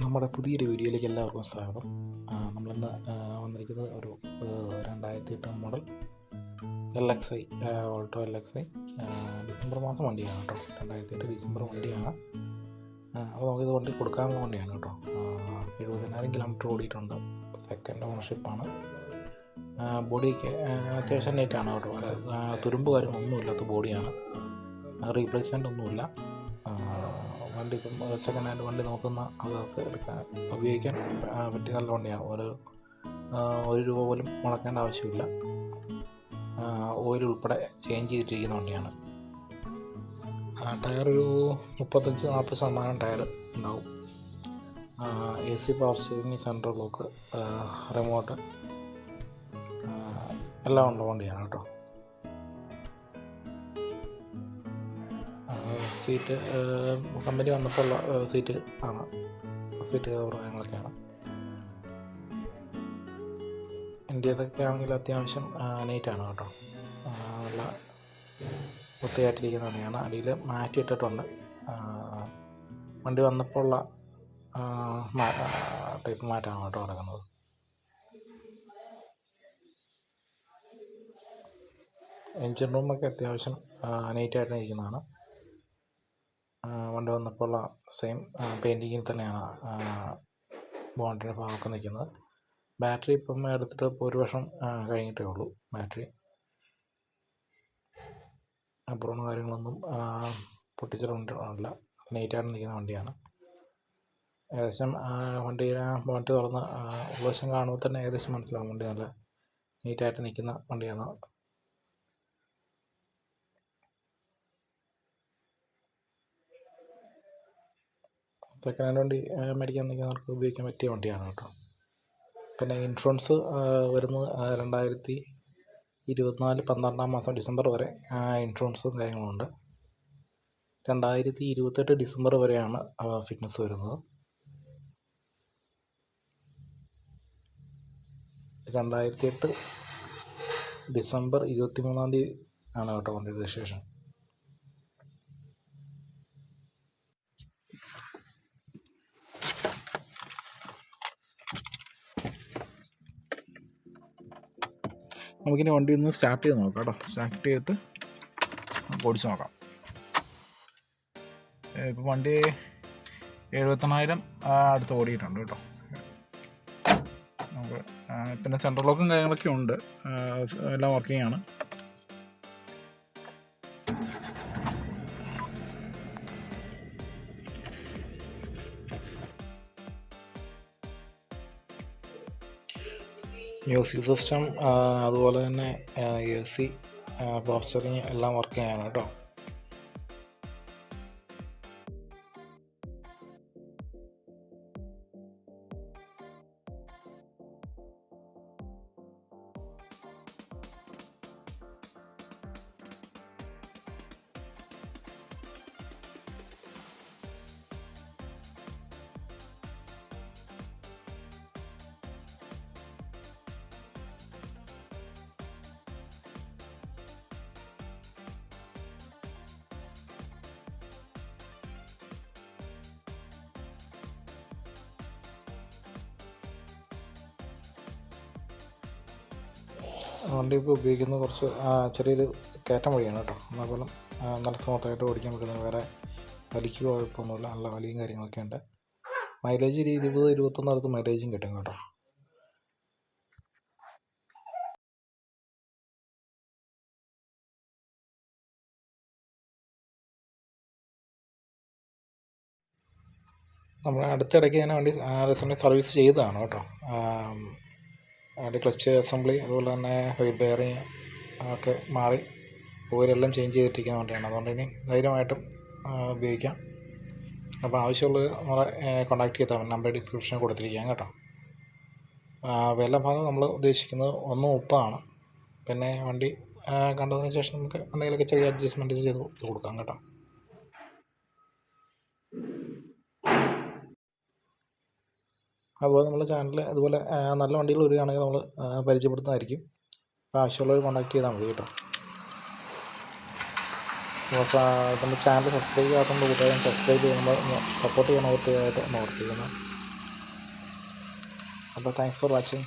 നമ്മുടെ പുതിയൊരു വീഡിയോയിലേക്ക് എല്ലാവർക്കും സ്വാഗതം. നമ്മളിന്ന് വന്നിരിക്കുന്നത് ഒരു രണ്ടായിരത്തി എട്ട് model L X I Alto L X I December മാസം വണ്ടിയാണ് കേട്ടോ. രണ്ടായിരത്തി എട്ട് ഡിസംബർ വണ്ടിയാണ്. അപ്പോൾ നമുക്കിത് വണ്ടി കൊടുക്കാനുള്ള വണ്ടിയാണ് കേട്ടോ. എഴുപതിനായിരം കിലോമീറ്റർ ഓടിയിട്ടുണ്ട്. സെക്കൻഡ് ഓണർഷിപ്പാണ് ബോഡിക്ക് അത്യാവശ്യം നൈറ്റാണ് കേട്ടോ. തുരുമ്പ് കാര്യം ഇല്ലാത്ത ബോഡിയാണ് റീപ്ലേസ്മെന്റ് ഒന്നുമില്ല. വണ്ടി ഇപ്പം സെക്കൻഡ് ഹാൻഡ് വണ്ടി നോക്കുന്ന ആളുകൾക്ക് എടുക്കാൻ ഉപയോഗിക്കാൻ പറ്റിയ നല്ല വണ്ടിയാണ്. ഒരു ഒരു രൂപ പോലും മുടക്കേണ്ട ആവശ്യമില്ല. ഓയിൽ ഉൾപ്പെടെ ചേഞ്ച് ചെയ്തിട്ടിരിക്കുന്ന വണ്ടിയാണ്. ടയർ ഒരു മുപ്പത്തഞ്ച് നാൽപ്പത് ശതമാനം ടയർ ഉണ്ടാവും. A C power steering central lock remote എല്ലാം ഉള്ള വണ്ടിയാണ് കേട്ടോ. സീറ്റ് കമ്പനി വന്നപ്പോൾ ഉള്ള സീറ്റ് ആണ്. സീറ്റ് കവർ കാര്യങ്ങളൊക്കെയാണ്. ഇന്ത്യയിലൊക്കെ ആണെങ്കിൽ അത്യാവശ്യം നീറ്റാണ് കേട്ടോ. നല്ല വൃത്തിയായിട്ടിരിക്കുന്ന തന്നെയാണ് അടിയിൽ മാറ്റി ഇട്ടിട്ടുണ്ട്. വണ്ടി വന്നപ്പോൾ ഉള്ള ടൈപ്പ് മാറ്റാണ് കേട്ടോ നടക്കുന്നത്. എൻജിൻ റൂമൊക്കെ അത്യാവശ്യം നീറ്റായിട്ട് ഇരിക്കുന്നതാണ് ആ, വണ്ടി വന്നപ്പോൾ സെയിം പെയിന്റിങ്ങിൽ തന്നെയാണ് ബോണ്ടിന്റെ ഭാഗമൊക്കെ നിൽക്കുന്നത്. ബാറ്ററി ഇപ്പം എടുത്തിട്ട് ഇപ്പോൾ ഒരു വർഷം കഴിഞ്ഞിട്ടേ ഉള്ളൂ ബാറ്ററി അപ്പുറമുള്ള കാര്യങ്ങളൊന്നും പൊട്ടിച്ചിട്ടുണ്ടല്ല നീറ്റായിട്ട് നിൽക്കുന്ന വണ്ടിയാണ്. ഏകദേശം വണ്ടിയുടെ ബോണ്ട് തുറന്ന് ഉപദേശം കാണുമ്പോൾ തന്നെ ഏകദേശം മനസ്സിലാവും. വണ്ടി നല്ല നീറ്റായിട്ട് നിൽക്കുന്ന വണ്ടിയാണ്. സെക്കൻഡ് ഹാൻഡ് വണ്ടി മേടിക്കാൻ നിൽക്കുന്നവർക്ക് ഉപയോഗിക്കാൻ പറ്റിയ വണ്ടിയാണ് കേട്ടോ. പിന്നെ ഇൻഷുറൻസ് വരുന്നത് രണ്ടായിരത്തി ഇരുപത്തിനാല് പന്ത്രണ്ടാം മാസം ഡിസംബർ വരെ ഇൻഷുറൻസും കാര്യങ്ങളുണ്ട്. രണ്ടായിരത്തി ഇരുപത്തെട്ട് ഡിസംബർ വരെയാണ് ഫിറ്റ്നസ് വരുന്നത്. രണ്ടായിരത്തി എട്ട് ഡിസംബർ ഇരുപത്തി മൂന്നാം തീയതി ആണ് കേട്ടോ വണ്ടിയുടെ രജിസ്ട്രേഷൻ. നമുക്കിനി വണ്ടി ഒന്ന് സ്റ്റാർട്ട് ചെയ്ത് നോക്കാം കേട്ടോ. സ്റ്റാർട്ട് ചെയ്തിട്ട് നമുക്ക് ഓടിച്ച് നോക്കാം. ഇപ്പം വണ്ടി എഴുപത്തെണ്ണായിരം അടുത്ത് ഓടിയിട്ടുണ്ട് കേട്ടോ. നമുക്ക് പിന്നെ സെൻട്രൽ ലോക്കും കാര്യങ്ങളൊക്കെ ഉണ്ട്. എല്ലാം വർക്കിംഗ് ആണ്. മ്യൂസിക് സിസ്റ്റം അതുപോലെ തന്നെ എ സി പ്രോസറിങ് എല്ലാം വർക്ക് ചെയ്യാനാണ് കേട്ടോ വണ്ടി ഇപ്പോൾ ഉപയോഗിക്കുന്നത് കുറച്ച് ചെറിയൊരു കയറ്റം വഴിയാണ് കേട്ടോ. എന്നാൽ പോലും നല്ല സ്മൂത്തായിട്ട് ഓടിക്കാൻ പറ്റുന്ന വേറെ വലിക്ക് കുഴപ്പമൊന്നുമില്ല. നല്ല വലിയും കാര്യങ്ങളൊക്കെ ഉണ്ട്. മൈലേജ് ഒരു ഇരുപത് ഇരുപത്തൊന്ന് അടുത്ത് മൈലേജും കിട്ടും കേട്ടോ. നമ്മൾ അടുത്തിടയ്ക്ക് ഞാൻ വേണ്ടി സർവീസ് ചെയ്തതാണ് കേട്ടോ. അതിന്റെ ക്ലച്ച് അസംബ്ലി അതുപോലെ തന്നെ ഹൈറ്റ് ബെയറിങ് ഒക്കെ മാറി ഓയിലെല്ലാം ചേഞ്ച് ചെയ്തിട്ടിരിക്കുന്ന വണ്ടിയാണ്. അതുകൊണ്ട് ഇനി ധൈര്യമായിട്ടും ഉപയോഗിക്കാം. അപ്പോൾ ആവശ്യമുള്ളത് നമ്മളെ കോൺടാക്ട് ചെയ്താൽ മതി. നമ്പർ ഡിസ്ക്രിപ്ഷനിൽ കൊടുത്തിരിക്കാം കേട്ടോ. വില ഭാഗം നമ്മൾ ഉദ്ദേശിക്കുന്നത് ഒന്ന് മുപ്പതാണ് പിന്നെ വണ്ടി കണ്ടതിന് ശേഷം നമുക്ക് എന്തെങ്കിലുമൊക്കെ ചെറിയ അഡ്ജസ്റ്റ്മെന്റ് ചെയ്ത് കൊടുക്കാം കേട്ടോ. അതുപോലെ നമ്മുടെ ചാനൽ അതുപോലെ നല്ല വണ്ടികൾ വരികയാണെങ്കിൽ നമ്മൾ പരിചയപ്പെടുത്തുന്നതായിരിക്കും. ആവശ്യമുള്ളവർ കോൺടാക്ട് ചെയ്താൽ മതി കേട്ടോ. അപ്പോൾ നമ്മുടെ ചാനൽ സബ്സ്ക്രൈബ് ചെയ്യാത്തതുകൊണ്ട് കൂട്ടുകാരും സബ്സ്ക്രൈബ് ചെയ്യുമ്പോൾ സപ്പോർട്ട് ചെയ്യണം ഓർത്തതായിട്ട് ഓർത്തിരിക്കുന്നു അപ്പോൾ താങ്ക്സ് ഫോർ വാച്ചിങ്